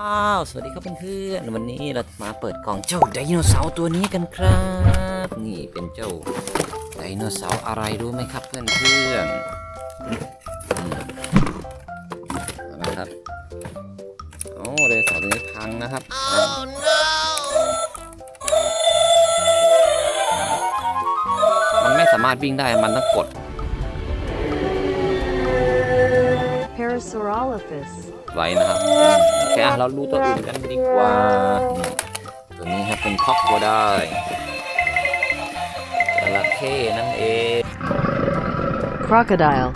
อ้าว สวัสดีครับเพื่อนๆวันนี้เรามาเปิดกล่องเจ้าไดโนเสาร์ตัวนี้กันครับ นี่เป็นเจ้าไดโนเสาร์อะไรรู้ไหมครับเพื่อนๆอืมนะครับโอ้ไดโนเสาร์ตัวนี้พังนะครับมันไม่สามารถวิ่งได้มันต้องกด Parasaurolophus. ไว้นะครับโอเคอะเราดูตัวอื่นกันดีกว่า ตัวนี้ครับเป็นคอกโคได้จระเข้นั่นเอง Crocodile.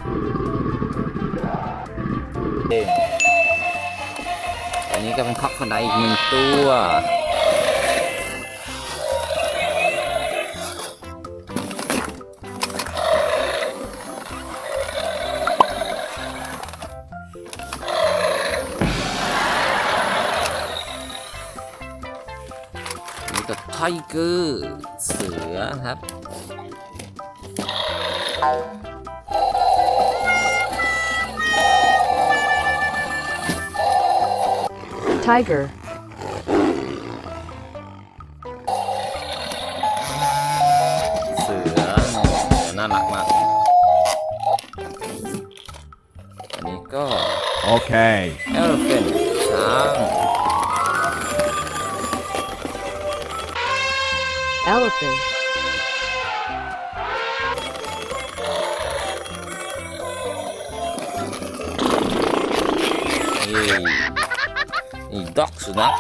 อันนี้ก็เป็นคอกโคไดอีกหนึ่งตัว นี่ก็ไทเกอร์เสือครับ Tiger. เสือน่ารักมาก อันนี้ก็ Okay. elephant ช้าง Elephant. นี่นี่ด็อกสุนัข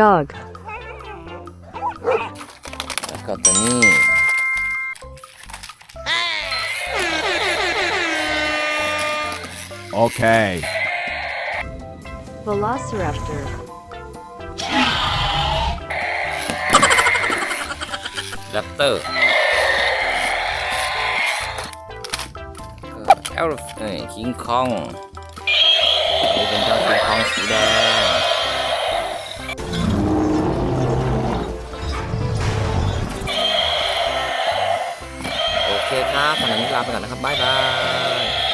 Dog. แล้วก็ตัวนี้ Okay. Velociraptor. แรปเตอร์เอลฟ์เอ้ยคิงคองนี่เป็นเจ้าคิงคองสีแดงโอเคครับขณะนี้ลาไปก่อนนะครับ บ๊ายบาย